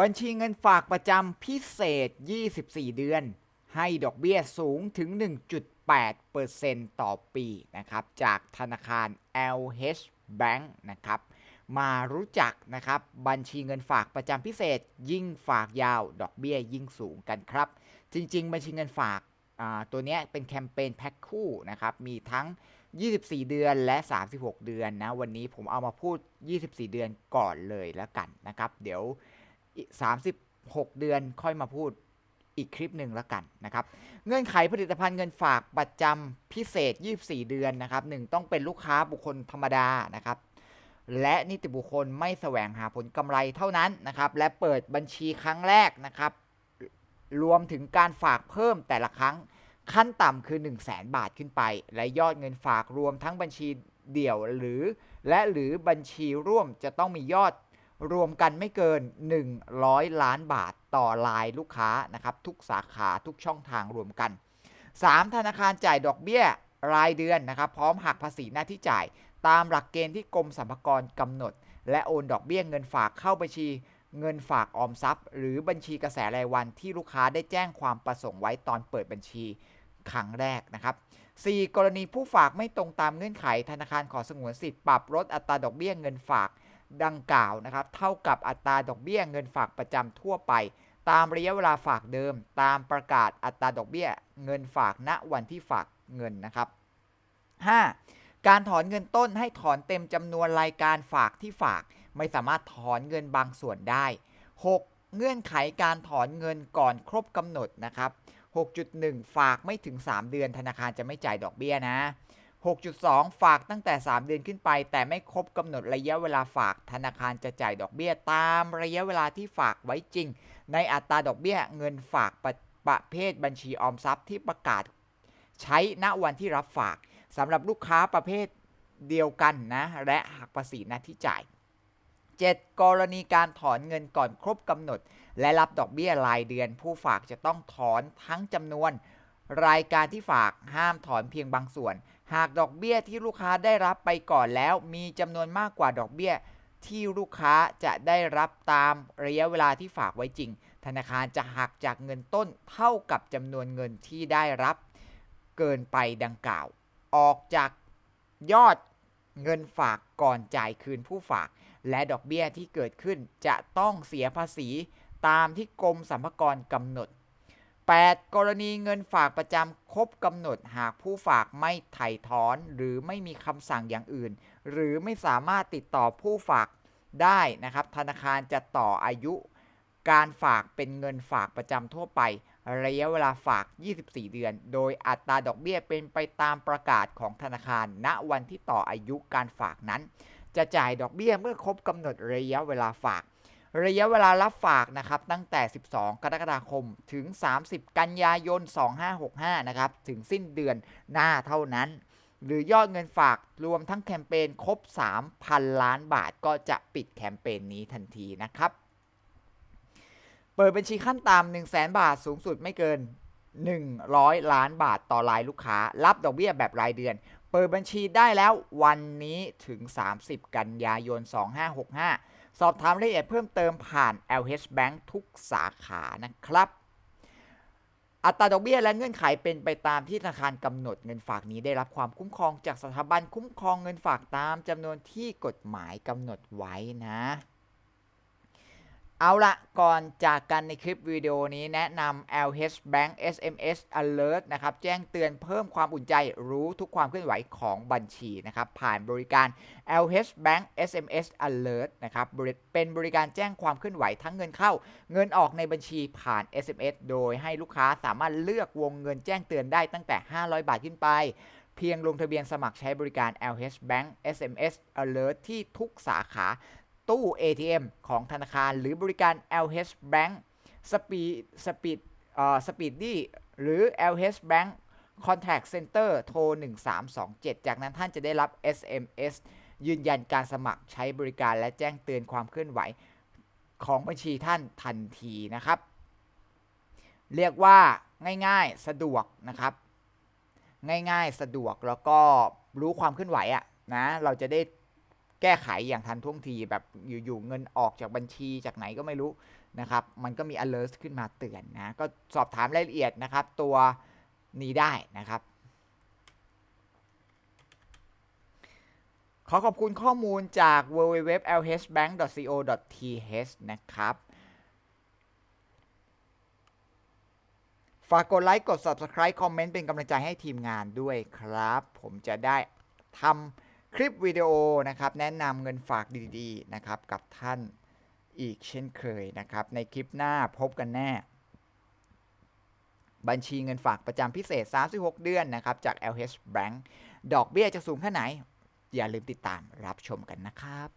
บัญชีเงินฝากประจำพิเศษ 24 เดือน ให้ดอกเบี้ยสูงถึง 1.8%ต่อปีนะครับ จากธนาคาร LH Bank นะครับ มารู้จักนะครับบัญชีเงินฝากประจำพิเศษ ยิ่งฝากยาว ดอกเบี้ยยิ่งสูงกันครับ จริง ๆ บัญชีเงินฝากตัวนี้เป็นแคมเปญแพ็คคู่นะครับ มีทั้ง 24 เดือนและ 36 เดือนนะ วันนี้ผมเอามาพูด 24 เดือนก่อนเลยแล้วกันนะครับ เดี๋ยว 36 เดือนค่อยมาพูดอีกคลิปหนึ่งแล้วกันนะครับ เงื่อนไขผลิตภัณฑ์เงินฝากประจำพิเศษ 24 เดือนนะครับหนึ่งต้องเป็นลูกค้าบุคคลธรรมดานะครับ และนิติบุคคลไม่แสวงหาผลกำไรเท่านั้นนะครับ และเปิดบัญชีครั้งแรกนะครับ รวมถึงการฝากเพิ่มแต่ละครั้งขั้นต่ำคือ 1 0 0 0 0แบาทขึ้นไป และยอดเงินฝากรวมทั้งบัญชีเดี่ยวหรือ และหรือบัญชีร่วมจะต้องมียอด รวมกันไม่เกิน 100 ล้านบาทต่อรายลูกค้านะครับทุกสาขาทุกช่องทางรวมกัน 3. ธนาคารจ่ายดอกเบี้ยรายเดือนนะครับพร้อมหักภาษีหน้าที่จ่าย ตามหลักเกณฑ์ที่กรมสรรพากรกำหนด และโอนดอกเบี้ยเงินฝากเข้าบัญชี เงินฝากออมทรัพย์ หรือบัญชีกระแสรายวันที่ลูกค้าได้แจ้งความประสงค์ไว้ตอนเปิดบัญชีครั้งแรกนะครับ 4. กรณีผู้ฝากไม่ตรงตามเงื่อนไขธนาคารขอสงวนสิทธิ์ปรับลดอัตราดอกเบี้ยเงินฝาก ดังกล่าวนะครับ เท่ากับอัตราดอกเบี้ยเงินฝากประจำทั่วไป ตามระยะเวลาฝากเดิม ตามประกาศอัตราดอกเบี้ยเงินฝากณวันที่ฝากเงินนะครับ 5. การถอนเงินต้นให้ถอนเต็มจำนวนรายการฝากที่ฝาก ไม่สามารถถอนเงินบางส่วนได้ 6. เงื่อนไขการถอนเงินก่อนครบกำหนดนะครับ 6.1 ฝากไม่ถึง 3 เดือนธนาคารจะไม่จ่ายดอกเบี้ยนะ 6.2 ฝากตั้งแต่ 3 เดือนขึ้นไป แต่ไม่ครบกำหนดระยะเวลาฝากธนาคารจะจ่ายดอกเบี้ยตามระยะเวลาที่ฝากไว้จริง ในอัตราดอกเบี้ยเงินฝากประประเภทบัญชีออมทรัพย์ที่ประกาศใช้ณวันที่รับฝากสำหรับลูกค้าประเภทเดียวกันนะและหักภาษีหน้าที่จ่าย 7. กรณีการถอนเงินก่อนครบกำหนด และรับดอกเบี้ยรายเดือน ผู้ฝากจะต้องถอนทั้งจำนวน รายการที่ฝากห้ามถอนเพียงบางส่วน หากดอกเบี้ยที่ลูกค้าได้รับไปก่อนแล้ว มีจำนวนมากกว่าดอกเบี้ยที่ลูกค้าจะได้รับตามระยะเวลาที่ฝากไว้จริง ธนาคารจะหักจากเงินต้นเท่ากับจำนวนเงินที่ได้รับเกินไปดังกล่าว ออกจากยอดเงินฝากก่อนจ่ายคืนผู้ฝาก และดอกเบี้ยที่เกิดขึ้นจะต้องเสียภาษีตามที่กรมสรรพากรกำหนด 8. กรณีเงินฝากประจำครบกำหนดหากผู้ฝากไม่ไถ่ถอน หรือไม่มีคำสั่งอย่างอื่น หรือไม่สามารถติดต่อผู้ฝากได้นะครับ ธนาคารจะต่ออายุการฝากเป็นเงินฝากประจำทั่วไประยะเวลาฝาก 24 เดือน โดยอัตราดอกเบี้ยเป็นไปตามประกาศของธนาคาร ณ วันที่ต่ออายุการฝากนั้น จะจ่ายดอกเบี้ยเมื่อครบกำหนดระยะเวลาฝาก ระยะเวลารับฝากนะครับตั้งแต่ 12 กรกฎาคมถึง 30 กันยายน 2565 นะครับ ถึงสิ้นเดือนหน้าเท่านั้น หรือยอดเงินฝากรวมทั้งแคมเปญครบ 3,000 ล้านบาทก็จะปิดแคมเปญนี้ทันทีนะครับ เปิดบัญชีขั้นต่ำ1 0 0 0 0 0 บาทสูงสุดไม่เกิน 100 ล้านบาทต่อรายลูกค้า รับดอกเบี้ยแบบรายเดือน เปิดบัญชีได้แล้ววันนี้ถึง 30 กันยายน 2565 สอบถามรายละเอียดเพิ่มเติมผ่าน LH Bank ทุกสาขานะครับ อัตราดอกเบี้ยและเงื่อนไขเป็นไปตามที่ธนาคารกำหนดเงินฝากนี้ได้รับความคุ้มครองจากสถาบันคุ้มครองเงินฝากตามจำนวนที่กฎหมายกำหนดไว้นะ เอาละก่อนจากกันในคลิปวิดีโอนี้แนะนำ LH Bank SMS Alert นะครับ แจ้งเตือนเพิ่มความอุ่นใจรู้ทุกความเคลื่อนไหวของบัญชีนะครับ ผ่านบริการ LH Bank SMS Alert นะครับเป็นบริการแจ้งความเคลื่อนไหวทั้งเงินเข้า เงินออกในบัญชีผ่าน SMS โดยให้ลูกค้าสามารถเลือกวงเงินแจ้งเตือนได้ตั้งแต่ 500 บาทขึ้นไปเพียงลงทะเบียนสมัครใช้บริการ LH Bank SMS Alert ที่ทุกสาขา ตู้ ATM ของธนาคารหรือบริการ LH Bank Speed Speed เอ่อ Speedy หรือ LH Bank Contact Center โทร 1327 จากนั้นท่านจะได้รับ SMS ยืนยันการสมัครใช้บริการและแจ้งเตือนความเคลื่อนไหวของบัญชีท่านทันทีนะครับ เรียกว่าง่ายๆสะดวกนะครับ ง่ายๆสะดวกแล้วก็รู้ความเคลื่อนไหวอะนะเราจะได้ แก้ไขอย่างทันท่วงทีแบบอยู่ๆเงินออกจากบัญชีจากไหนก็ไม่รู้นะครับ มันก็มี alert ขึ้นมาเตือนนะ ก็สอบถามรายละเอียดนะครับ ตัวนี้ได้นะครับ ขอขอบคุณข้อมูลจาก www.lhbank.co.th นะครับ ฝากกดไลค์ กด Subscribe คอมเมนต์เป็นกำลังใจให้ทีมงานด้วยครับ ผมจะได้ทำ คลิปวิดีโอนะครับแนะนำเงินฝากดีๆนะครับกับท่านอีกเช่นเคยนะครับ ในคลิปหน้าพบกันแน่ บัญชีเงินฝากประจำพิเศษ 36 เดือนนะครับจาก LH Bank ดอกเบี้ยจะสูงแค่ไหน อย่าลืมติดตามรับชมกันนะครับ